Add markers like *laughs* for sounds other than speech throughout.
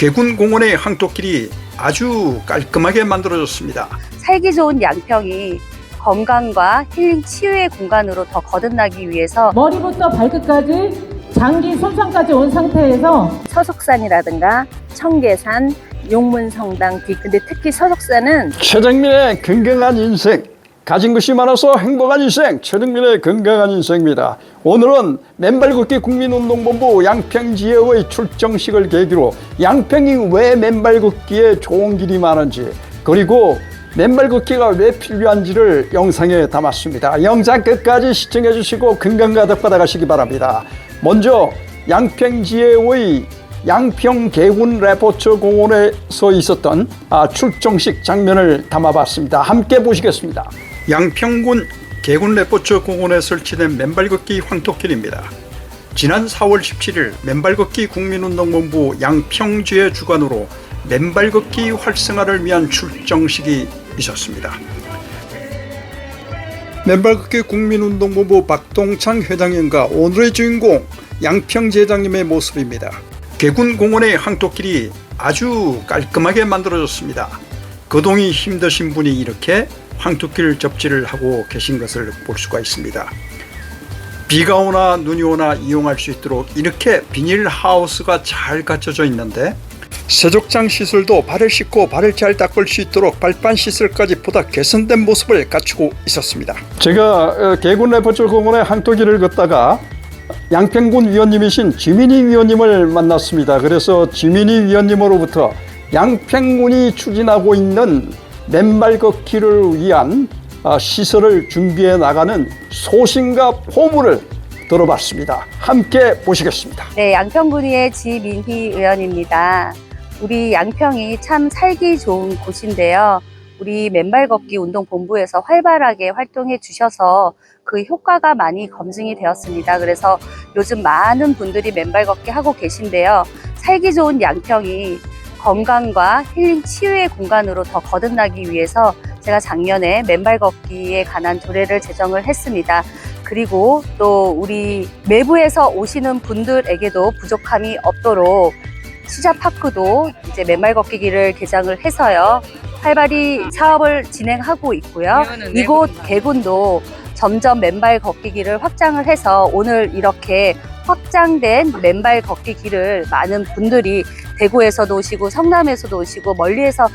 개군공원의 항토길이 아주 깔끔하게 만들어졌습니다. 살기 좋은 양평이 건강과 힐링 치유의 공간으로 더 거듭나기 위해서 머리부터 발끝까지 장기 손상까지 온 상태에서 서석산이라든가 청계산, 용문성당 뒤 근데 특히 서석산은 최정민의 건강한 인생 가진 것이 많아서 행복한 인생 최정민의 건강한 인생입니다. 오늘은 맨발 걷기 국민운동본부 양평지역의 출정식을 계기로 양평이 왜 맨발 걷기에 좋은 길이 많은지 그리고 맨발 걷기가 왜 필요한지를 영상에 담았습니다. 영상 끝까지 시청해 주시고 건강 가득 받아가시기 바랍니다. 먼저 양평지역의 양평 개군 레포츠 공원에서 있었던 아, 출정식 장면을 담아봤습니다. 함께 보시겠습니다. 양평군 개군 레포츠 공원에 설치된 맨발 걷기 황토길입니다. 지난 4월 17일 맨발 걷기 국민운동본부 양평주의 주관으로 맨발 걷기 활성화를 위한 출정식이 있었습니다. 맨발 걷기 국민운동본부 박동창 회장님과 오늘의 주인공 양평제장님의 모습입니다. 개군공원의 항토길이 아주 깔끔하게 만들어졌습니다. 거동이 힘드신 분이 이렇게 황토길 접지를 하고 계신 것을 볼 수가 있습니다. 비가 오나 눈이 오나 이용할 수 있도록 이렇게 비닐 하우스가 잘 갖춰져 있는데 세족장 시설도 발을 씻고 발을 잘 닦을 수 있도록 발판 시설까지 보다 개선된 모습을 갖추고 있었습니다. 제가 어, 개군 레포츠 공원의 항토길을 걷다가 양평군 위원님이신 지민희 위원님을 만났습니다. 그래서 지민희 위원님으로부터 양평군이 추진하고 있는 맨발 걷기를 위한 아, 시설을 준비해 나가는 소신과 포부를 들어봤습니다. 함께 보시겠습니다. 네, 양평군의회 지민희 의원입니다. 우리 양평이 참 살기 좋은 곳인데요. 우리 맨발 걷기 운동 본부에서 활발하게 활동해 주셔서 그 효과가 많이 검증이 되었습니다. 그래서 요즘 많은 분들이 맨발 걷기 하고 계신데요. 살기 좋은 양평이 건강과 힐링 치유의 공간으로 더 거듭나기 위해서 제가 작년에 맨발 걷기에 관한 조례를 제정을 했습니다. 그리고 또 우리 외부에서 오시는 분들에게도 부족함이 없도록 수자파크도 이제 맨발 걷기 길을 개장을 해서요. 활발히 사업을 진행하고 있고요. 이곳 개군도 점점 맨발 걷기 길을 확장을 해서 오늘 이렇게 확장된 맨발 걷기 길을 많은 분들이 대구에서도 오시고 성남에서도 오시고 멀리에서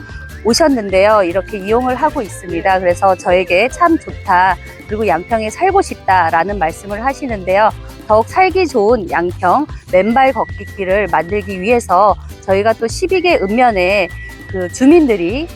오셨는데요. 이렇게 이용을 하고 있습니다. 그래서 저에게 참 좋다. 그리고 양평에 살고 싶다라는 말씀을 하시는데요. 더욱 살기 좋은 양평 맨발 걷기 길을 만들기 위해서 저희가 또 12개 읍면에 그 주민들이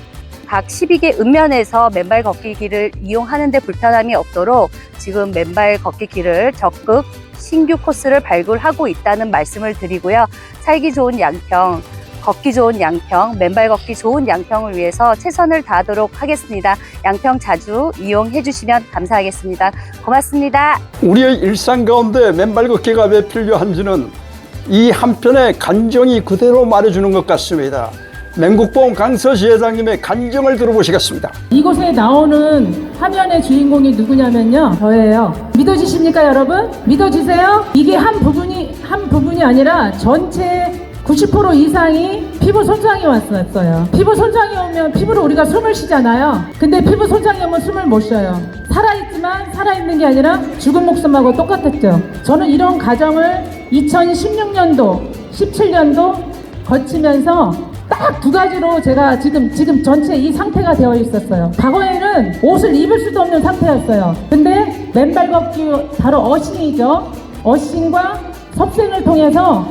각 12개 읍면에서 맨발 걷기 길을 이용하는데 불편함이 없도록 지금 맨발 걷기 길을 적극 신규 코스를 발굴하고 있다는 말씀을 드리고요. 살기 좋은 양평, 걷기 좋은 양평, 맨발 걷기 좋은 양평을 위해서 최선을 다하도록 하겠습니다. 양평 자주 이용해 주시면 감사하겠습니다. 고맙습니다. 우리의 일상 가운데 맨발 걷기가 왜 필요한지는 이 한편의 간정이 그대로 말해주는 것 같습니다. 맹국봉 강서지회장님의 간정을 들어보시겠습니다. 이곳에 나오는 화면의 주인공이 누구냐면요 저예요 믿어지십니까 여러분? 믿어지세요? 이게 한 부분이 한 부분이 아니라 전체 90% 이상이 피부 손상이 왔었어요. 피부 손상이 오면 피부로 우리가 숨을 쉬잖아요. 근데 피부 손상이 오면 숨을 못 쉬어요. 살아있지만 살아있는 게 아니라 죽은 목숨하고 똑같았죠. 저는 이런 과정을 2016년도, 17년도 거치면서 딱 두 가지로 제가 지금 지금 전체 이 상태가 되어 있었어요. 과거에는 옷을 입을 수도 없는 상태였어요. 근데 맨발 걷기 바로 어신이죠. 어신과 섭생을 통해서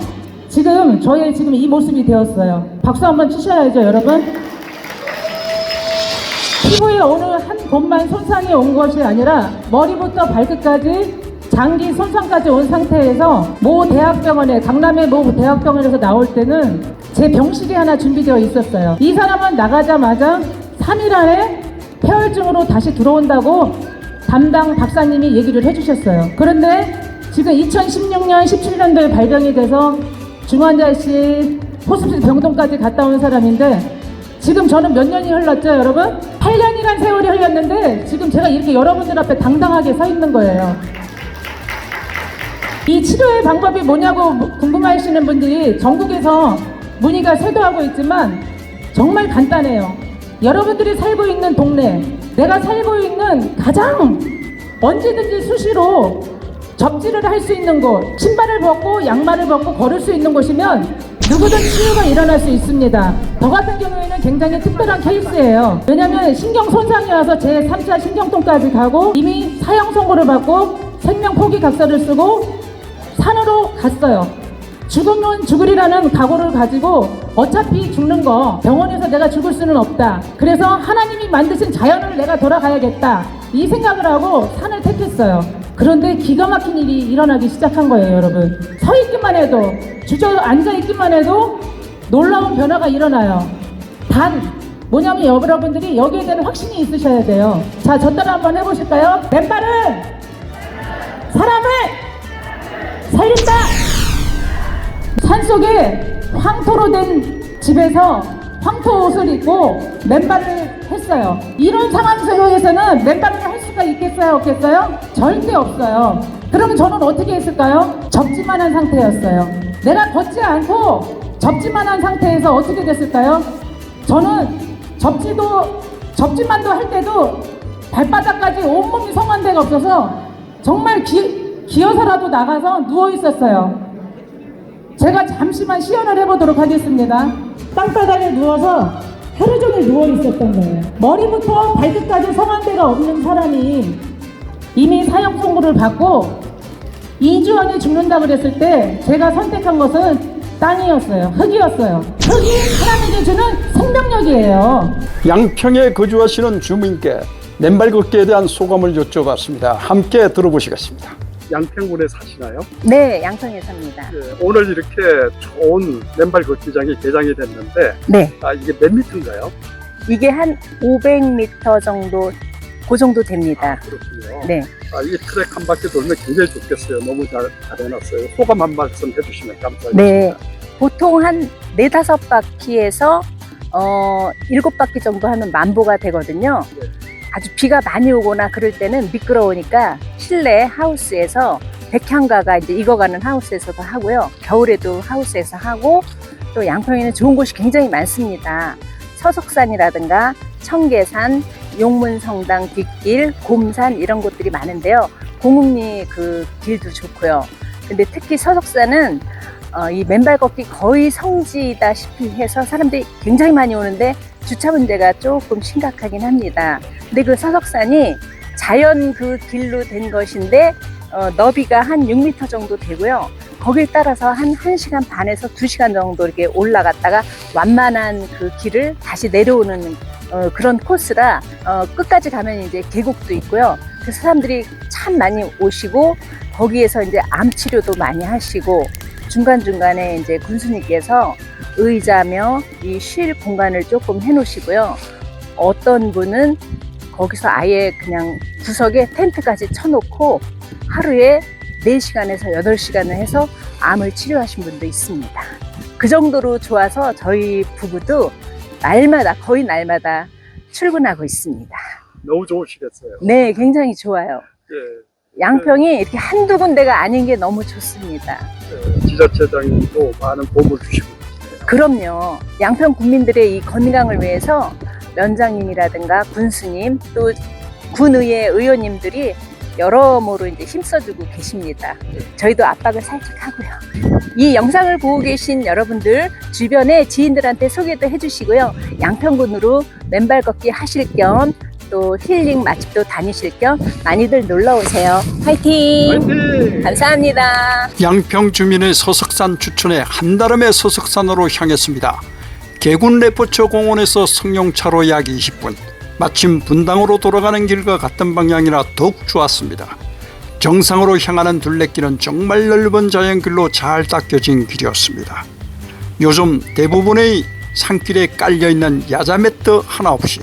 지금 저의 지금 이 모습이 되었어요. 박수 한번 치셔야죠, 여러분. 피부에 어느 한 곳만 손상이 온 것이 아니라 머리부터 발끝까지 장기 손상까지 온 상태에서 모 대학병원에 강남의 모 대학병원에서 나올 때는 제 병실이 하나 준비되어 있었어요. 이 사람은 나가자마자 3일 안에 폐혈증으로 다시 들어온다고 담당 박사님이 얘기를 해주셨어요. 그런데 지금 2016년, 17년도에 발병이 돼서 중환자실, 호스피스 병동까지 갔다 온 사람인데 지금 저는 몇 년이 흘렀죠, 여러분? 8년이란 세월이 흘렀는데 지금 제가 이렇게 여러분들 앞에 당당하게 서 있는 거예요. 이 치료의 방법이 뭐냐고 궁금하시는 분들이 전국에서 문의가 쇄도하고 있지만 정말 간단해요. 여러분들이 살고 있는 동네, 내가 살고 있는 가장 언제든지 수시로 접지를 할 수 있는 곳, 신발을 벗고 양말을 벗고 걸을 수 있는 곳이면 누구든 치유가 일어날 수 있습니다. 저 같은 경우에는 굉장히 특별한 케이스예요. 왜냐하면 신경 손상이 와서 제 3차 신경통까지 가고 이미 사형 선고를 받고 생명 포기 각서를 쓰고 산으로 갔어요. 죽으면 죽으리라는 각오를 가지고 어차피 죽는 거 병원에서 내가 죽을 수는 없다. 그래서 하나님이 만드신 자연을 내가 돌아가야겠다. 이 생각을 하고 산을 택했어요. 그런데 기가 막힌 일이 일어나기 시작한 거예요, 여러분. 서 있기만 해도, 주저 앉아 있기만 해도 놀라운 변화가 일어나요. 단, 뭐냐면 여러분들이 여기에 대한 확신이 있으셔야 돼요. 자, 저 따라 한번 해보실까요? 맨발은 사람을 살린다! 산속에 황토로 된 집에서 황토 옷을 입고 맨발을 했어요. 이런 상황 속에서는 맨발을 할 수가 있겠어요? 없겠어요? 절대 없어요. 그러면 저는 어떻게 했을까요? 접지만 한 상태였어요. 내가 걷지 않고 접지만 한 상태에서 어떻게 됐을까요? 저는 접지도 접지만도 할 때도 발바닥까지 온몸이 성한 데가 없어서 정말 기, 기어서라도 나가서 누워 있었어요. 제가 잠시만 시연을 해보도록 하겠습니다. 땅바닥에 누워서 하루 종일 누워 있었던 거예요. 머리부터 발끝까지 성한 데가 없는 사람이 이미 사형 선고를 받고 2주 안에 죽는다 그랬을 때 제가 선택한 것은 땅이었어요. 흙이었어요. 흙이 사람에게 주는 생명력이에요. 양평에 거주하시는 주민께 맨발 걷기에 대한 소감을 여쭤봤습니다. 함께 들어보시겠습니다. 양평군에 사시나요? 네, 양평에 삽니다. 예, 오늘 이렇게 좋은 맨발 걷기장이 개장이 됐는데 네, 아, 이게 몇 미터인가요? 이게 한 500m 정도, 그 정도 됩니다. 그렇군요. 네. 아, 이 트랙 한 바퀴 돌면 굉장히 좋겠어요. 너무 잘, 잘 해놨어요. 소감 한 말씀 해주시면 감사하겠습니다. 네. 보통 한 네다섯 바퀴에서 어, 일곱 바퀴 정도 하면 만보가 되거든요. 네. 아주 비가 많이 오거나 그럴 때는 미끄러우니까 실내 하우스에서 백향가가 이제 익어가는 하우스에서도 하고요. 겨울에도 하우스에서 하고 또 양평에는 좋은 곳이 굉장히 많습니다. 서석산이라든가 청계산, 용문성당 뒷길, 곰산 이런 곳들이 많은데요. 공흥리 그 길도 좋고요. 근데 특히 서석산은 어, 이 맨발 걷기 거의 성지다시피 해서 사람들이 굉장히 많이 오는데 주차 문제가 조금 심각하긴 합니다. 근데 그 서석산이 자연 그 길로 된 것인데 어, 너비가 한 6m 정도 되고요. 거길 따라서 한 1시간 반에서 2시간 정도 이렇게 올라갔다가 완만한 그 길을 다시 내려오는 어, 그런 코스라 어, 끝까지 가면 이제 계곡도 있고요. 그래서 사람들이 참 많이 오시고 거기에서 이제 암 치료도 많이 하시고 중간중간에 이제 군수님께서 의자며 이 쉴 공간을 조금 해 놓으시고요. 어떤 분은 거기서 아예 그냥 구석에 텐트까지 쳐놓고 하루에 4시간에서 8시간을 해서 암을 치료하신 분도 있습니다. 그 정도로 좋아서 저희 부부도 날마다, 거의 날마다 출근하고 있습니다. 너무 좋으시겠어요. 네, 굉장히 좋아요. 예, 양평이 이렇게 한두 군데가 아닌 게 너무 좋습니다. 예, 지자체장님도 많은 도움을 주시고. 그럼요. 양평 국민들의 이 건강을 위해서 면장님이라든가 군수님 또 군의회 의원님들이 여러모로 이제 힘써주고 계십니다. 저희도 압박을 살짝 하고요. 이 영상을 보고 계신 여러분들 주변에 지인들한테 소개도 해주시고요. 양평군으로 맨발 걷기 하실 겸 또 힐링 맛집도 다니실 겸 많이들 놀러 오세요. 화이팅! 화이팅! 감사합니다. 양평 주민의 서석산 추천에 한다름의 서석산으로 향했습니다. 개군 레포처 공원에서 성룡차로 약 20분. 마침 분당으로 돌아가는 길과 같은 방향이라 더욱 좋았습니다. 정상으로 향하는 둘레길은 정말 넓은 자연길로 잘 닦여진 길이었습니다. 요즘 대부분의 산길에 깔려있는 야자매트 하나 없이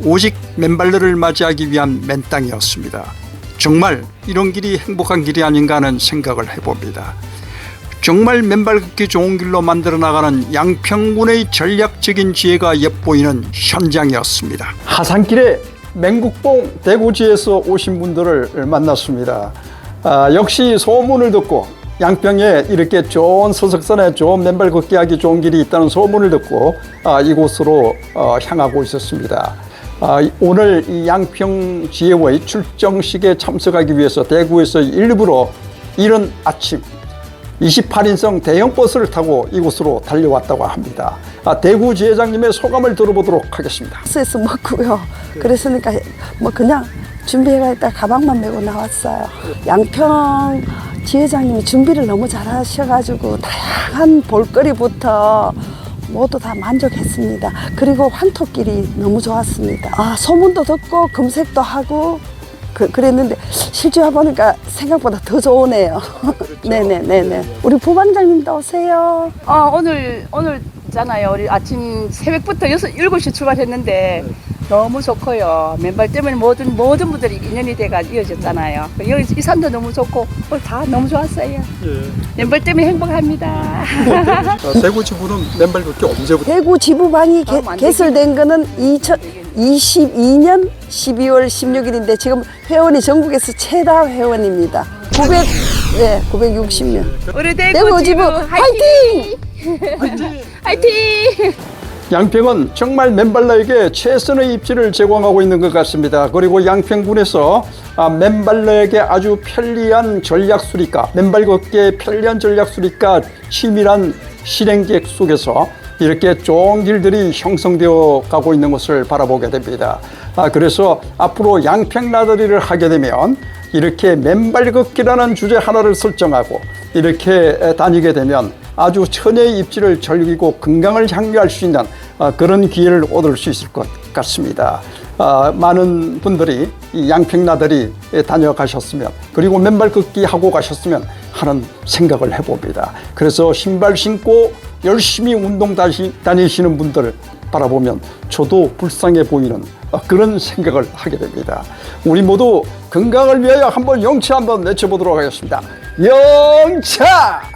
오직 맨발들을 맞이하기 위한 맨땅이었습니다. 정말 이런 길이 행복한 길이 아닌가 하는 생각을 해봅니다. 정말 맨발 걷기 좋은 길로 만들어 나가는 양평군의 전략적인 지혜가 엿보이는 현장이었습니다. 하산길에 맹국봉 대구지에서 오신 분들을 만났습니다. 아, 역시 소문을 듣고 양평에 이렇게 좋은 서석선에 좋은 맨발 걷기 하기 좋은 길이 있다는 소문을 듣고 아, 이곳으로 어, 향하고 있었습니다. 아, 이- 오늘 이 양평 지혜의 출정식에 참석하기 위해서 대구에서 일부러 이른 아침 28인승 대형 버스를 타고 이곳으로 달려왔다고 합니다. 아, 대구 지회장님의 소감을 들어보도록 하겠습니다. 버스에서 먹고요. 그랬으니까 뭐 그냥 준비해가 있다 가방만 메고 나왔어요. 양평 지회장님이 준비를 너무 잘하셔가지고 다양한 볼거리부터 모두 다 만족했습니다. 그리고 황토길이 너무 좋았습니다. 아 소문도 듣고 검색도 하고 그, 그랬는데 실제 와보니까 생각보다 더 좋으네요. *laughs* 네네네네. 우리 부반장님도 오세요. 어, 오늘 오늘 있잖아요. 우리 아침 새벽부터 여섯 일곱 시 출발했는데 너무 좋고요. 맨발 때문에 모든 모든 분들이 인연이 돼가 이어졌잖아요. 여기 이 산도 너무 좋고 오늘 다 너무 좋았어요. 맨발 때문에 행복합니다. 아, 대구 지부는 맨발 걷기 언제부터? 대구 지부방이 개, 아, 만들기. 개설된 거는 2022년 12월 16일인데 지금 회원이 전국에서 최다 회원입니다. 900, 네, 960명. 우리 대구 지부 화이팅! 화이팅! 양평은 정말 맨발러에게 최선의 입지를 제공하고 있는 것 같습니다. 그리고 양평군에서 아, 맨발러에게 아주 편리한 전략 수리가, 맨발 걷기에 편리한 전략 수리가 치밀한 실행 계획 속에서 이렇게 좋은 길들이 형성되어 가고 있는 것을 바라보게 됩니다. 아, 그래서 앞으로 양평 나들이를 하게 되면 이렇게 맨발 걷기라는 주제 하나를 설정하고 이렇게 에, 다니게 되면 아주 천혜의 입지를 즐기고 건강을 향유할 수 있는 어, 그런 기회를 얻을 수 있을 것 같습니다. 아, 많은 분들이 이 양평나들이 다녀가셨으면 그리고 맨발 걷기 하고 가셨으면 하는 생각을 해봅니다. 그래서 신발 신고 열심히 운동 다니시는 분들 바라보면 저도 불쌍해 보이는 어, 그런 생각을 하게 됩니다. 우리 모두 건강을 위하여 한번 영차 한번 외쳐보도록 하겠습니다. 영차!